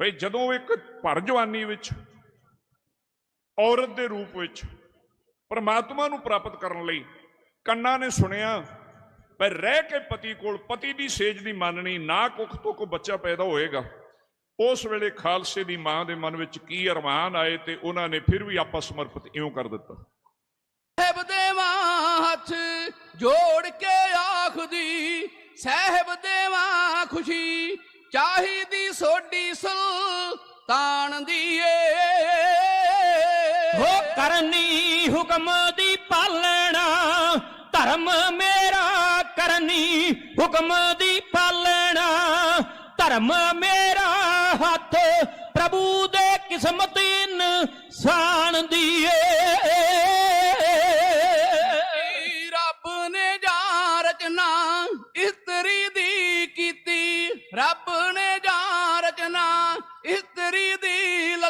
ਭਈ ਜਦੋਂ ਇੱਕ ਭਰ ਜਵਾਨੀ ਵਿੱਚ, ਔਰਤ ਦੇ ਰੂਪ ਵਿੱਚ ਪਰਮਾਤਮਾ ਨੂੰ ਪ੍ਰਾਪਤ ਕਰਨ ਲਈ ਕੰਨਾਂ ਨੇ ਸੁਣਿਆ ਪਰ ਰਹਿ ਕੇ ਪਤੀ ਕੋਲ ਪਤੀ ਦੀ ਸੇਜ ਦੀ ਮੰਨਣੀ, ਨਾ ਕੁੱਖ ਤੋਂ ਕੋ ਬੱਚਾ ਪੈਦਾ ਹੋਏਗਾ। ਉਸ ਵੇਲੇ ਖਾਲਸੇ ਦੀ ਮਾਂ ਦੇ ਮਨ ਵਿੱਚ ਕੀ ਅਰਮਾਨ ਆਏ ਤੇ ਉਹਨਾਂ ਨੇ ਫਿਰ ਵੀ ਆਪਾ ਸਮਰਪਿਤ ਇਉਂ ਕਰ ਦਿੱਤਾ। ਸਾਹਿਬ ਦੇਵਾਂ ਹੱਥ ਜੋੜ ਕੇ ਆਖਦੀ, ਸਾਹਿਬ ਦੇਵਾਂ ਖੁਸ਼ੀ ਚਾਹੀਦੀ ਸੋਡੀ ਸੁਲਤਾਨ ਦੀ ਏ ਹੋ ਕਰਨੀ ਹੁਕਮ ਦੀ ਪਾਲਣਾ ਧਰਮ ਮੇਰਾ ਕਰਨੀ ਹੁਕਮ ਦੀ ਪਾਲਣਾ ਧਰਮ ਮੇਰਾ ਹੱਥ ਪ੍ਰਭੂ ਦੇ ਕਿਸਮਤ ਇਨਸਾਨ ਦੀ ਏ ਰੱਬ ਨੇ ਜਾਂ ਰਚਨਾ ਇਸਤਰੀ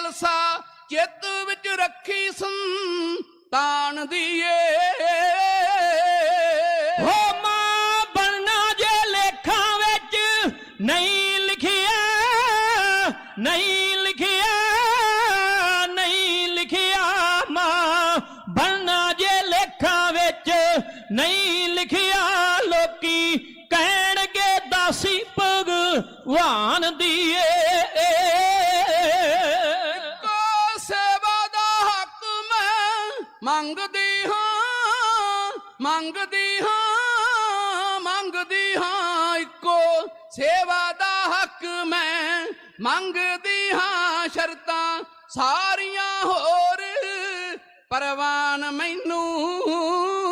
ਦੀ ਲਲਸਾ ਚਿੱਤ ਵਿੱਚ ਰੱਖੀ ਸੰਤਾਨ ਦੀ ਏ ਹੋ ਮਾਂ ਬਣਨਾ ਜੇ ਲੇਖਾਂ ਵਿੱਚ ਨਹੀਂ ਲਿਖਿਆ ਨਹੀਂ ਲਿਖਿਆ ਨਹੀਂ ਲਿਖਿਆ ਮਾਂ ਬਣਨਾ ਜੇ ਲੇਖਾਂ ਵਿੱਚ ਨਹੀਂ ਲਿਖਿਆ, ਲੋਕੀ ਕਹਿਣਗੇ ਦਾਸੀ ਭਗਵਾਨ ਦੀਏ। ਮੰਗਦੀ ਹਾਂ ਮੰਗਦੀ ਹਾਂ ਮੰਗਦੀ ਹਾਂ, ਇੱਕੋ ਸੇਵਾ ਦਾ ਹੱਕ ਮੈਂ ਮੰਗਦੀ ਹਾਂ, ਸ਼ਰਤਾਂ ਸਾਰੀਆਂ ਹੋਰ ਪਰਵਾਨ ਮੈਨੂੰ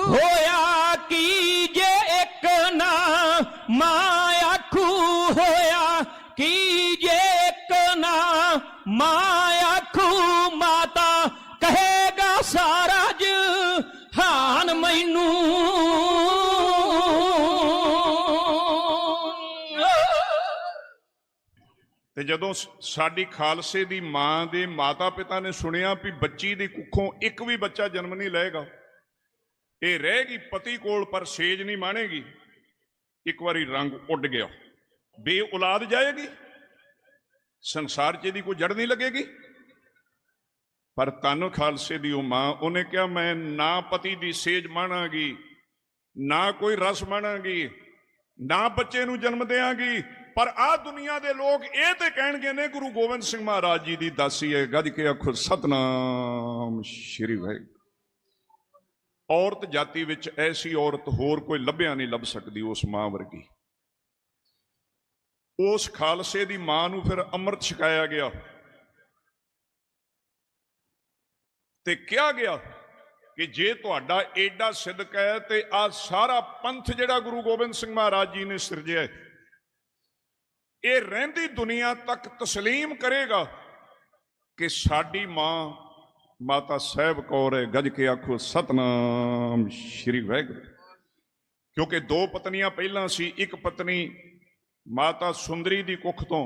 ਹੋਇਆ ਕੀ ਜੇ ਇੱਕ ਨਾ ਮਾਂ ਆਖੂ ਹੋਇਆ? ਕੀ ਜੇ ਇੱਕ ਨਾ ਮਾਂ ਆਖੂ? ਮਾਤਾ ਕਹੇਗਾ ਸਾਰਾ ਮੈਨੂੰ ਤੇ ਜਦੋਂ ਸਾਡੀ ਖਾਲਸੇ ਦੀ ਮਾਂ ਦੇ ਮਾਤਾ ਪਿਤਾ ਨੇ ਸੁਣਿਆ ਵੀ ਬੱਚੀ ਦੀ ਕੁੱਖੋਂ ਇੱਕ ਵੀ ਬੱਚਾ ਜਨਮ ਨਹੀਂ ਲਏਗਾ, ਇਹ ਰਹੇਗੀ ਪਤੀ ਕੋਲ ਪਰ ਸੇਜ ਨਹੀਂ ਮਾਣੇਗੀ। ਇੱਕ ਵਾਰੀ ਰੰਗ ਉੱਡ ਗਿਆ। ਬੇ ਔਲਾਦ ਜਾਏਗੀ? ਸੰਸਾਰ 'ਚ ਇਹਦੀ ਕੋਈ ਜੜ ਨਹੀਂ ਲੱਗੇਗੀ? ਪਰ ਤਨ ਖਾਲਸੇ ਦੀ ਉਹ ਮਾਂ, ਉਹਨੇ ਕਿਹਾ, ਮੈਂ ਨਾ ਪਤੀ ਦੀ ਸੇਜ ਮਾਣਾਂਗੀ, ਨਾ ਕੋਈ ਰਸ ਮਾਣਾਂਗੀ, ਨਾ ਬੱਚੇ ਨੂੰ ਜਨਮ ਦੇਵਾਂਗੀ ਪਰ ਆ ਦੁਨੀਆ ਦੇ ਲੋਕ ਇਹ ਤੇ ਕਹਿਣਗੇ ਨੇ, ਗੁਰੂ ਗੋਬਿੰਦ ਸਿੰਘ ਮਹਾਰਾਜ ਜੀ ਦੀ ਦਾਸੀ ਹੈ। ਗੱਜ ਕੇ ਆਖੋ, ਸਤਨਾਮ ਸ਼੍ਰੀ ਵਾਹਿਗੁਰੂ। ਔਰਤ ਜਾਤੀ ਵਿੱਚ ਐਸੀ ਔਰਤ ਹੋਰ ਕੋਈ ਲੱਭਿਆ ਨਹੀਂ ਲੱਭ ਸਕਦੀ ਉਸ ਮਾਂ ਵਰਗੀ। ਉਸ ਖਾਲਸੇ ਦੀ ਮਾਂ ਨੂੰ ਫਿਰ ਅੰਮ੍ਰਿਤ ਛਕਾਇਆ ਗਿਆ। ਤੇ ਕਿਹਾ ਗਿਆ ਕਿ ਜੇ ਤੁਹਾਡਾ ਏਡਾ ਸਿਦਕ ਹੈ ਤੇ ਆ ਸਾਰਾ ਪੰਥ ਜਿਹੜਾ ਗੁਰੂ ਗੋਬਿੰਦ ਸਿੰਘ ਮਹਾਰਾਜ ਜੀ ਨੇ ਸਿਰਜਿਆ ਹੈ, ਇਹ ਰਹਿੰਦੀ ਦੁਨੀਆ ਤੱਕ ਤਸਲੀਮ ਕਰੇਗਾ ਕਿ ਸਾਡੀ ਮਾਂ ਮਾਤਾ ਸਾਹਿਬ ਕੌਰ ਹੈ। ਗੱਜ ਕੇ ਆਖੋ ਸਤਨਾਮ ਸ਼੍ਰੀ ਵਾਹਿਗੁਰੂ। ਕਿਉਂਕਿ ਦੋ ਪਤਨੀਆਂ ਪਹਿਲਾਂ ਸੀ ਇੱਕ ਪਤਨੀ ਮਾਤਾ ਸੁੰਦਰੀ ਦੀ ਕੁੱਖ ਤੋਂ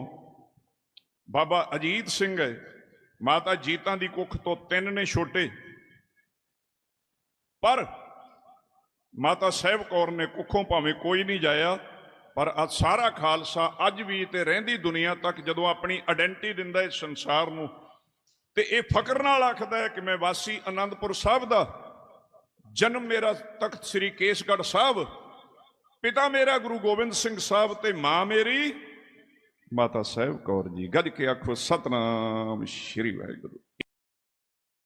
ਬਾਬਾ ਅਜੀਤ ਸਿੰਘ ਹੈ। ਮਾਤਾ ਜੀਤਾਂ ਦੀ ਕੁੱਖ ਤੋਂ ਤਿੰਨ ਨੇ ਛੋਟੇ। ਪਰ ਮਾਤਾ ਸਾਹਿਬ ਕੌਰ ਨੇ ਕੁੱਖੋਂ ਭਾਵੇਂ ਕੋਈ ਨਹੀਂ ਜਾਇਆ, ਪਰ ਆ ਸਾਰਾ ਖਾਲਸਾ ਅੱਜ ਵੀ ਤੇ ਰਹਿੰਦੀ ਦੁਨੀਆ ਤੱਕ ਜਦੋਂ ਆਪਣੀ ਆਇਡੈਂਟੀ ਦਿੰਦਾ ਇਸ ਸੰਸਾਰ ਨੂੰ। ਤੇ ਇਹ ਫਕਰ ਨਾਲ ਆਖਦਾ ਹੈ ਕਿ ਮੈਂ ਵਾਸੀ ਆਨੰਦਪੁਰ ਸਾਹਿਬ ਦਾ। ਜਨਮ ਮੇਰਾ ਤਖਤ ਸ੍ਰੀ ਕੇਸਗੜ੍ਹ ਸਾਹਿਬ, ਪਿਤਾ ਮੇਰਾ ਗੁਰੂ ਗੋਬਿੰਦ ਸਿੰਘ ਸਾਹਿਬ ਤੇ ਮਾਂ ਮੇਰੀ। ਮਾਤਾ ਸਾਹਿਬ ਕੌਰ ਜੀ ਗੱਜ ਕੇ ਆਖੋ ਸਤਨਾਮ ਸ਼੍ਰੀ ਵਾਹਿਗੁਰੂ।